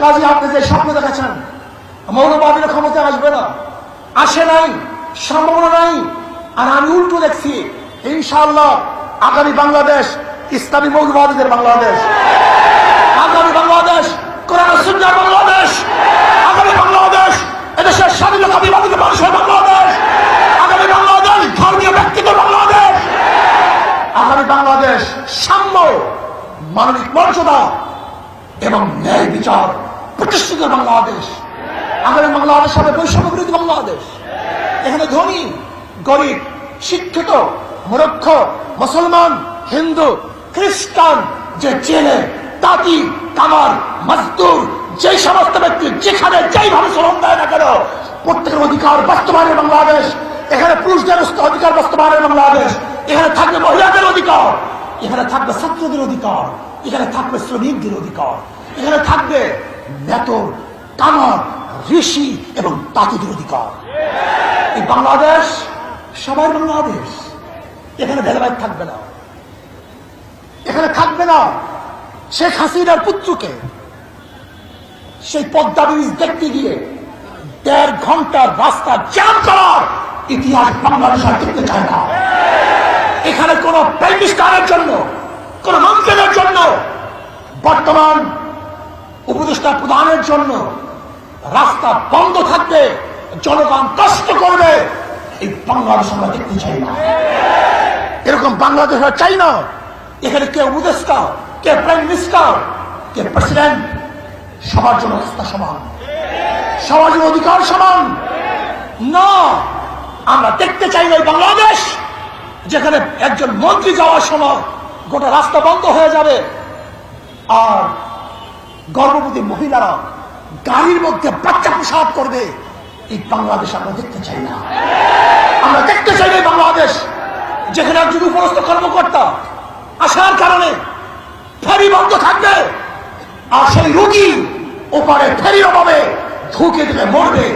কাজে আপনি যে স্বপ্ন দেখেছেন। মৌলবাদীর ক্ষমতা আসবে না। আসে নাই, সম্ভাবনা নাই। আর আমি উল্টো দেখছি, ইনশাআল্লাহ আগামী বাংলাদেশ, ইসলামী মৌলবাদীদের বাংলাদেশ। আগামী বাংলাদেশ বাংলাদেশ। আগামী বাংলাদেশ, এদেশের স্বাধীনতা বিবাদিত মানুষের বাংলাদেশ। আগামী বাংলাদেশ, ধর্মীয় ব্যক্তিদের বাংলাদেশ। আগামী বাংলাদেশ সাম্য, মানবিক মর্যাদা এবং ন্যায় বিচার প্রতিষ্ঠিত বাংলাদেশ। আগামী বাংলাদেশ হবে বৈষম্য বিরোধী বাংলাদেশ। এখানে ধনী, গরিব, শিক্ষিত, মূর্খ, মুসলমান, হিন্দু, খ্রিস্টান, যে জেলে, তাঁতি, কামার, মজদুর যে সমস্ত ব্যক্তি যেখানে যেইভাবে শ্রম দেয় না কেন, প্রত্যেকের অধিকার বাস্তবায়নের বাংলাদেশ। এখানে পুরুষদের অধিকার বাস্তবায়নের বাংলাদেশ। এখানে থাকবে মহিলাদের অধিকার। এখানে থাকবে ছাত্রদের অধিকার। এখানে থাকবে শ্রমিকদের অধিকার। এখানে থাকবে মেতর কামার ঋষি এবং তাঁতিদের অধিকার। এই বাংলাদেশ সবার বাংলাদেশ। এখানে ভেদাভেদ থাকবে না। এখানে থাকবে না শেখ হাসিনার পুত্রকে। সেই পদ্মা ব্রিজ দেখতে গিয়ে দেড় ঘণ্টার রাস্তা জ্যাম করার ইতিহাস বাংলাদেশ আর দেখতে চায় না। এখানে কোন প্রাইমিস্টারের জন্য, কোন মন্ত্রীদের জন্য বর্তমান উপদেষ্টা প্রদানের জন্য রাস্তা বন্ধ থাকবে জনগণ কষ্ট করবে। এই বাংলাদেশ আমরা দেখতে চাই না। এরকম বাংলাদেশ চাই না। এখানে কে উপদেষ্টা, কে প্রাইম মিনিস্টার, কে প্রেসিডেন্ট, সবার জন্য রাস্তা সমান। সবার জন্য অধিকার সমান। না, আমরা দেখতে চাই না বাংলাদেশ, যেখানে একজন মন্ত্রী যাওয়ার সময় গোটা রাস্তা বন্ধ হয়ে যাবে। আর গর্ভবতী মহিলারা গাড়ির মধ্যে বাচ্চা প্রসাদ করবে, এই বাংলাদেশ আমরা দেখতে চাই না। আমরা দেখতে চাই না বাংলাদেশ, যেখানে একজন উপরস্থ কর্মকর্তা আসার কারণে ফেরি বন্ধ থাকবে, আর সেই রুগী ওপারে ফেরির অভাবে ঢুকে দিলে মরবে,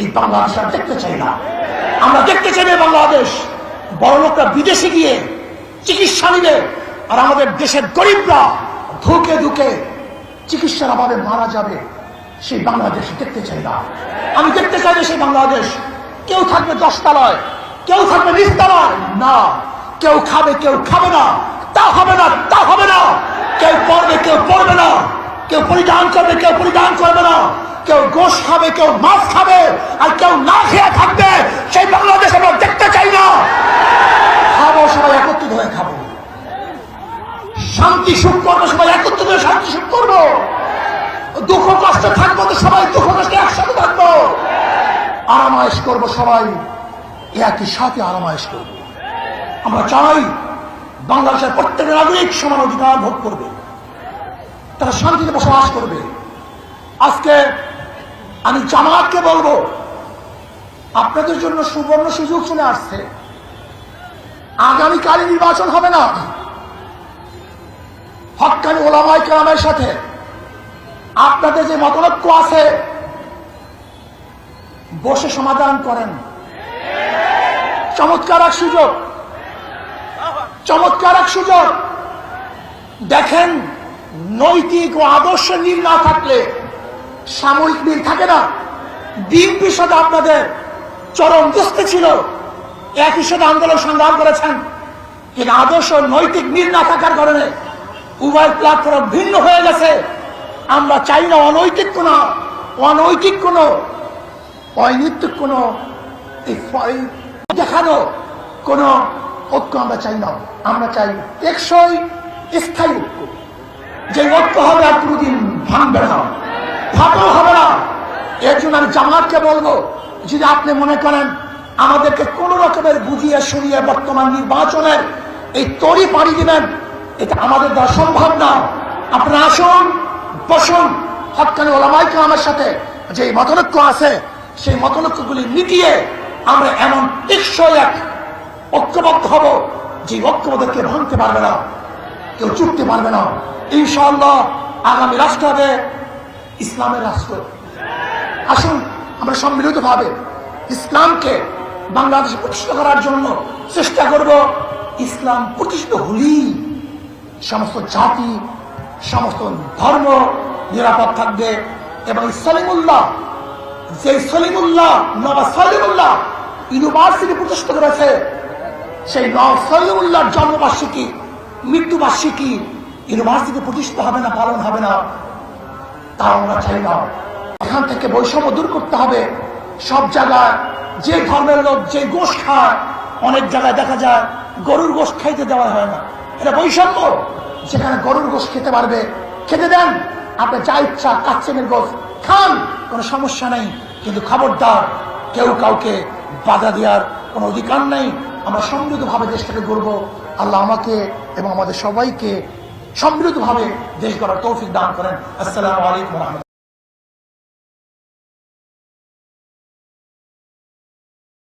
এই বাংলাদেশ আমরা দেখতে চাই না। আমরা দেখতে চাই না বাংলাদেশ, বড় লোকরা বিদেশে গিয়ে চিকিৎসা নিবে, আর আমাদের দেশের গরিবরা ধুকে ধুকে চিকিৎসার অভাবে মারা যাবে, সেই বাংলাদেশ দেখতে চাই না। আমি দেখতে চাই সেই বাংলাদেশ। কেউ থাকবে দশতলায়, কেউ থাকবে নিচতলায়। না, কেউ খাবে কেউ খাবে না। তা হবে না, তা হবে না। কেউ পড়বে কেউ পড়বে না। কেউ পরিধান করবে, কেউ পরিধান করবে না। কেউ গোশ খাবে, কেউ মাছ খাবে, আর কেউ না খেয়ে থাকবে, সেই বাংলাদেশ আমরা দেখতে চাই না। খাব, সবাই একত্রিত হয়ে খাব। শান্তি, সুখ করব সবাই হয়ে শান্তি সুখ করব দুঃখ কষ্ট থাকব তো সবাই দুঃখ কষ্ট একসাথে থাকব আরামায়েশ করব সবাই একই সাথে আরামায়েশ করব আমরা চাই বাংলাদেশের প্রত্যেক নাগরিক সমান অধিকার ভোগ করবে তারা শান্তিতে বসবাস করবে আজকে আমি জামাতকে বলব আপনাদের জন্য সুবর্ণ সুযোগ চলে আসছে। আগামীকালই নির্বাচন হবে না। হকানি ওলামাই কেরামের সাথে আপনাদের যে মতনৈক্য আছে, বসে সমাধান করেন। চমৎকার এক সুযোগ। চমৎকার এক সুযোগ। দেখেন, নৈতিক ও আদর্শ মিল না থাকলে সাময়িক মিল থাকে না। বিএনপির সাথে আপনাদের চরম দুস্থ ছিল। একই সাথে আন্দোলন সংগ্রাম করেছেন। কিন্তু আদর্শ নৈতিক মিল না থাকার কারণে উভয় প্ল্যাটফর্ম ভিন্ন হয়ে গেছে। আমরা চাই না অনৈতিক কোন অনৈতিক কোন অনৈতিক কোন দেখানো, কোন ঐক্য আমরা চাই না। আমরা চাই টেকসই, স্থায়ী ঐক্য। যে ঐক্য হবে আর কোনোদিন ভাঙবে না। ফাটল হবে না। এর জন্য আমি জামাতকে বলব, যদি আপনি মনে করেন আমাদেরকে কোন রকমের বুঝিয়ে শুনিয়ে বর্তমান নির্বাচনের এই তরি পাড়ি দিবেন এটা আমাদের দ্বারা সম্ভব না। আপনারা আসুন, বসুন। হকানি ওলামাইকে আমার সাথে যে মতনৈক্য আছে, সেই মতনৈক্যগুলি মিটিয়ে আমরা এমন টেকসই এক ঐক্যবদ্ধ হব যে ঐক্যবদ্ধকে ভাঙতে পারবে না, কেউ চুকতে পারবে না। ইনশাআল্লাহ আগামী রাষ্ট্র হবে ইসলামের রাষ্ট্র। আসুন, আমরা সম্মিলিত ভাবে ইসলামকে বাংলাদেশে প্রতিষ্ঠা করার জন্য চেষ্টা করব ইসলাম প্রতিষ্ঠিত হলেই সমস্ত জাতি, সমস্ত ধর্ম নিরাপদ থাকবে এবং সলিমুল্লাহ যে সলিমুল্লাহ নবা সলিমুল্লাহ ইউনিভার্সিটি প্রতিষ্ঠা করেছে, সেই নব সলিমুল্লাহর জন্মবার্ষিকী, মৃত্যুবার্ষিকী ইউনিভার্সিটি প্রতিষ্ঠা হবে না, পালন হবে না, তা আমরা চাই না। এখান থেকে বৈষম্য দূর করতে হবে। সব জায়গায় যে ধর্মের লোক, যে গোশ খায়, অনেক জায়গায় দেখা যায়, গরুর গোশ খাইতে দেওয়া হয় না। এটা বৈষম্য। যেখানে গরুর গোশ খেতে পারবে। খেতে দেন। আপনি যা ইচ্ছা কাচ্চেনের গোশ খান। কোনো সমস্যা নেই। কিন্তু খবরদার, কেউ কাউকে বাধা দেওয়ার কোনো অধিকার নেই। আমরা সমৃদ্ধভাবে দেশটাকে গড়ব। আল্লাহ আমাকে এবং আমাদের সবাইকে সমৃদ্ধভাবে দেশ গড়ার তৌফিক দান করেন। আসসালামু আলাইকুম